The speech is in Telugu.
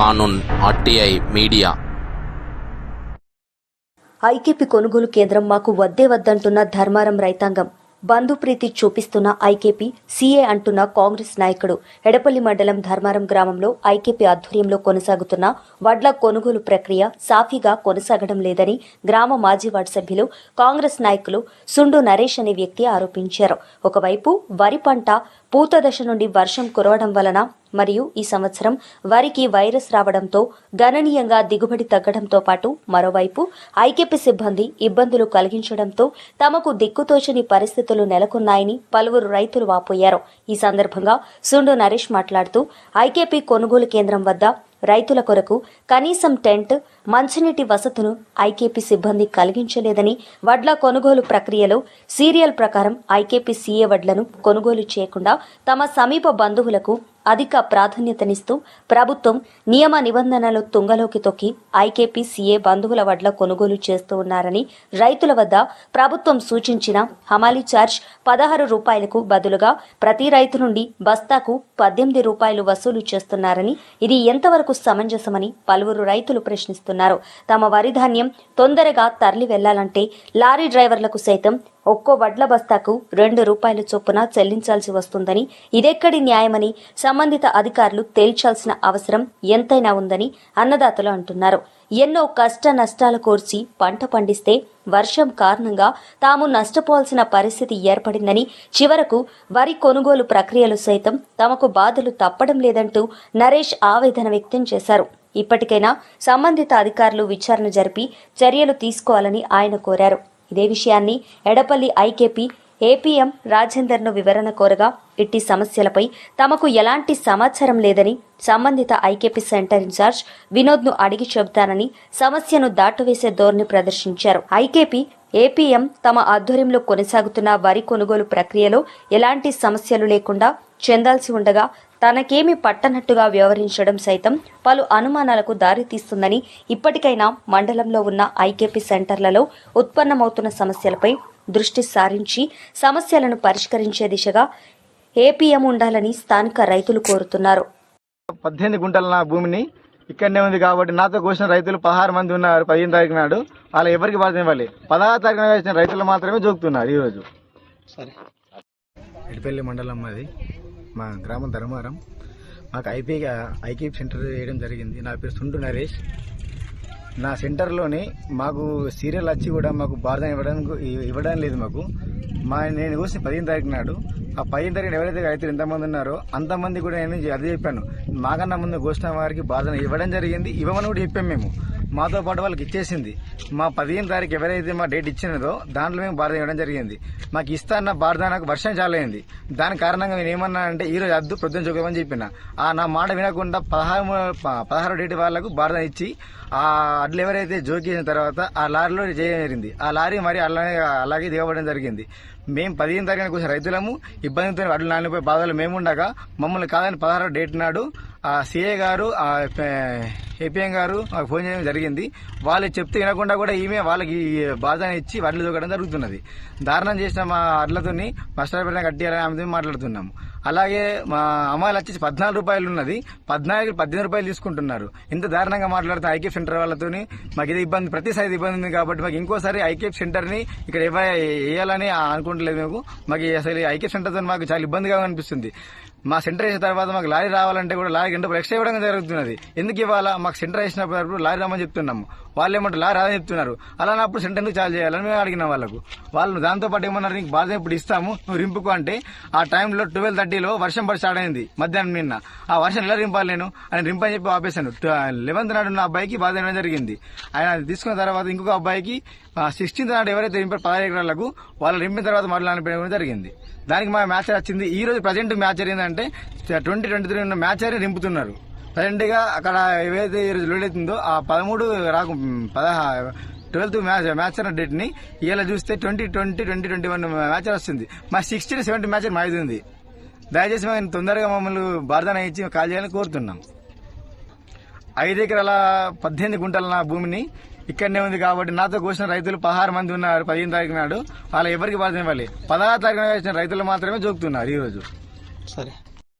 కానూన్ ఆర్టీఐ మీడియా. ఐకేపీ కొనుగోలు కేంద్రం మాకు వద్దే వద్దంటున్న ధర్మారం రైతాంగం. బంధుప్రీతి చూపిస్తున్న ఐకేపీ సీఏ అంటున్న కాంగ్రెస్ నాయకుడు. ఎడపల్లి మండలం ధర్మారం గ్రామంలో ఐకేపీ ఆధ్వర్యంలో కొనసాగుతున్న వడ్ల కొనుగోలు ప్రక్రియ సాఫీగా కొనసాగడం లేదని గ్రామ మాజీ వార్డు సభ్యులు కాంగ్రెస్ నాయకులు సుండు నరేష్ అనే వ్యక్తి ఆరోపించారు. ఒకవైపు వరి పంట పూత దశ నుండి వర్షం కురవడం వలన మరియు ఈ సంవత్సరం వరికి వైరస్ రావడంతో గణనీయంగా దిగుబడి తగ్గడంతో పాటు మరోవైపు ఐకేపీ సిబ్బంది ఇబ్బందులు కలిగించడంతో తమకు దిక్కుతోచని పరిస్థితులు నెలకొన్నాయని పలువురు రైతులు వాపోయారు. ఈ సందర్భంగా సుండు నరేష్ మాట్లాడుతూ ఐకేపీ కొనుగోలు కేంద్రం వద్ద రైతుల కొరకు కనీసం టెంట్ మంచినీటి వసతును ఐకేపీ సిబ్బంది కలిగించలేదని వడ్ల కొనుగోలు ప్రక్రియలో సీరియల్ ప్రకారం ఐకేపీ సీఏ వడ్లను కొనుగోలు చేయకుండా తమ సమీప బంధువులకు అధిక ప్రాధాన్యతనిస్తూ ప్రభుత్వం నియమ నిబంధనలు తుంగలోకి తొక్కి ఐకేపీ సీఏ బంధువుల వడ్ల కొనుగోలు చేస్తూ ఉన్నారని రైతుల వద్ద ప్రభుత్వం సూచించిన హమాలీ ఛార్జ్ పదహారు రూపాయలకు బదులుగా ప్రతి రైతు నుండి బస్తాకు పద్దెనిమిది రూపాయలు వసూలు చేస్తున్నారని ఇది ఎంతవరకు సమంజసమని పలువురు రైతులు ప్రశ్నిస్తున్నారు. తమ వరి ధాన్యం తొందరగా తరలి వెళ్ళాలంటే లారీ డ్రైవర్లకు సైతం ఒక్కో వడ్ల బస్తాకు రెండు రూపాయల చొప్పున చెల్లించాల్సి వస్తుందని ఇదెక్కడి న్యాయమని సంబంధిత అధికారులు తేల్చాల్సిన అవసరం ఎంతైనా ఉందని అన్నదాతలు అంటున్నారు. ఎన్నో కష్ట నష్టాలు కోర్చి పంట పండిస్తే వర్షం కారణంగా తాము నష్టపోవాల్సిన పరిస్థితి ఏర్పడిందని చివరకు వరి కొనుగోలు ప్రక్రియలు సైతం తమకు బాధలు తప్పడం లేదంటూ నరేష్ ఆవేదన వ్యక్తం చేశారు. ఇప్పటికైనా సంబంధిత అధికారులు విచారణ జరిపి చర్యలు తీసుకోవాలని ఆయన కోరారు. ఇదే విషయాన్ని ఎడపల్లి ఐకేపీ ఏపీఎం రాజేందర్ను వివరణ కోరగా ఇట్టి సమస్యలపై తమకు ఎలాంటి సమాచారం లేదని సంబంధిత ఐకేపీ సెంటర్ ఇన్ఛార్జ్ వినోద్ను అడిగి చెబుతానని సమస్యను దాటువేసే ధోరణి ప్రదర్శించారు. ఐకేపీ ఏపీఎం తమ ఆధ్వర్యంలో కొనసాగుతున్న వరి కొనుగోలు ప్రక్రియలో ఎలాంటి సమస్యలు లేకుండా చెందాల్సి ఉండగా తనకేమి పట్టనట్టుగా వ్యవహరించడం సైతం పలు అనుమానాలకు దారితీస్తుందని ఇప్పటికైనా మండలంలో ఉన్న ఐకేపీ సెంటర్లలో ఉత్పన్నమవుతున్న సమస్యలపై దృష్టి సారించి సమస్యలను పరిష్కరించే దిశగా ఏపీఎం ఉండాలని స్థానిక రైతులు కోరుతున్నారు. పద్దెనిమిది గుంటల నా భూమిని ఇక్కడనే ఉంది కాబట్టి నాతో కోసిన రైతులు పదహారు మంది ఉన్నారు పదిహేను తారీఖు నాడు. వాళ్ళ ఎవరికి బాధ్యత ఇవ్వాలి? పదహారు తారీఖున వేసిన రైతులు మాత్రమే జోకుతున్నారు ఈరోజు. ఎడిపల్లి మండలం మాది. మా గ్రామం ధర్మారం మాకు ఐపీ ఐకేపీ సెంటర్ వేయడం జరిగింది. నా పేరు సుండు నరేష్. నా సెంటర్లోని మాకు సీరియల్ వచ్చి కూడా మాకు బాధ ఇవ్వడానికి ఇవ్వడం లేదు మాకు. మా నేను కోసిన పదిహేను తారీఖు నాడు ఆ పదిహేను తారీఖు ఎవరైతే రైతులు ఎంతమంది ఉన్నారో అంతమంది కూడా నేను అదే చెప్పాను. మాకన్నా ముందు కోసిన వారికి బాధను ఇవ్వడం జరిగింది. ఇవ్వమని కూడా చెప్పాం మేము. మాతో పాటు వాళ్ళకి ఇచ్చేసింది. మా పదిహేను తారీఖు ఎవరైతే మా డేట్ ఇచ్చినదో దాంట్లో మేము బాధ ఇవ్వడం జరిగింది. మాకు ఇస్తాన్న బాధ నాకు వర్షం చాలైంది. అయింది దాని కారణంగా నేను ఏమన్నా అంటే ఈ రోజు అద్దు ప్రొద్దున చూపమని చెప్పిన. ఆ నా మాట వినకుండా పదహారు పదహారు డేట్ వాళ్ళకు బాధ ఇచ్చి ఆ అడ్లు ఎవరైతే జోకేసిన తర్వాత ఆ లారీలో చేయరింది ఆ లారీ మరి అలాగే అలాగే దిగబడడం జరిగింది. మేము పదిహేను తారీఖున కూర్చొని రైతులము ఇబ్బందితో అడ్లు నానిపోయి బాధలు మేముండగా మమ్మల్ని కాదని పదహారు డేట్ నాడు ఆ సీఏ గారు ఏపీఎం గారు మాకు ఫోన్ చేయడం జరిగింది. వాళ్ళు చెప్తే వినకుండా కూడా ఈమె వాళ్ళకి ఈ బాధని ఇచ్చి వడ్లు దొక్కడం జరుగుతున్నది. దారుణం చేసిన మా అడ్లతోని నష్టపరిణ కట్టియాలని ఆమెతో మాట్లాడుతున్నాము. అలాగే మా అమ్మాయిలు వచ్చేసి పద్నాలుగు రూపాయలు ఉన్నది. పద్నాలుగు పద్దెనిమిది రూపాయలు తీసుకుంటున్నారు. ఇంత దారుణంగా మాట్లాడుతూ ఐకేఫ్ సెంటర్ వాళ్ళతోని మాకు ఇది ఇబ్బంది ప్రతిసారి ఇబ్బంది ఉంది కాబట్టి మాకు ఇంకోసారి ఐకేఫ్ సెంటర్ని ఇక్కడ ఇవ్వ- వేయాలని అనుకుంటలేదు మేము మాకు అసలు ఐకేఫ్ సెంటర్తో మాకు చాలా ఇబ్బందిగా అనిపిస్తుంది. మా సెంటర్ వేసిన తర్వాత మాకు లారీ రావాలంటే కూడా లారీ గంట ఎక్స్ట్రా ఇవ్వడం జరుగుతున్నది. ఎందుకు ఇవ్వాలా? మాకు సెంటర్ వేసినప్పుడు లారీ రామని చెప్తున్నాము. వాళ్ళు ఏమంటారు లారీ రాదని చెప్తున్నారు. అలానప్పుడు సెంటర్ ఎందుకు చాలు చేయాలని మేము అడిగిన వాళ్ళకు. వాళ్ళు దాంతో పాటు ఏమన్నారు నీకు బాధ ఇప్పుడు ఇస్తాము నువ్వు రింపుకు అంటే ఆ టైంలో ట్వెల్వ్ థర్టీలో వర్షం పడి స్టార్ట్ అయింది మధ్యాహ్నం నిన్న. ఆ వర్షం ఎలా రింపాలి నేను? ఆయన రింపని చెప్పి ఆపేశాను. లెవెన్త్ నాడు నా అబ్బాయికి బాధ వేయడం జరిగింది. ఆయన తీసుకున్న తర్వాత ఇంకొక అబ్బాయికి సిక్స్టీన్త్ నాడు ఎవరైతే రింపారు పదహారు ఎకరాలకు వాళ్ళు రింపిన తర్వాత మాట్లాడిపోవడం జరిగింది. దానికి మా మ్యాచ్ వచ్చింది. ఈ రోజు ప్రజెంట్ మ్యాచ్ ఏంటంటే ట్వంటీ ట్వంటీ త్రీ ఉన్న మ్యాచ్ అని నింపుతున్నారు. ప్రజెంట్గా అక్కడ ఏవైతే ఈరోజు రోజు లోడ్ అవుతుందో ఆ పదమూడు రాకు పదహా ట్వెల్త్ మ్యాచ్ మ్యాచ్ అన్న డేట్ని ఇలా చూస్తే twenty twenty twenty twenty one match వస్తుంది. మా సిక్స్టీన్ సెవెంటీ మ్యాచ్ మాది ఉంది. దయచేసి మేము తొందరగా మమ్మల్ని బార్దాన ఇచ్చి కాల్ చేయాలని కోరుతున్నాం. ఐదు ఎకరాల పద్దెనిమిది గుంటల నా భూమిని ఇక్కడనే ఉంది కాబట్టి నాతో కోసిన రైతులు పదహారు మంది ఉన్నారు పదిహేను తారీఖు నాడు. వాళ్ళ ఎవరికి బాధ్యత ఇవ్వాలి? పదహారు తారీఖున వేసిన రైతులు మాత్రమే జోకుతున్నారు ఈరోజు. రోజు సరే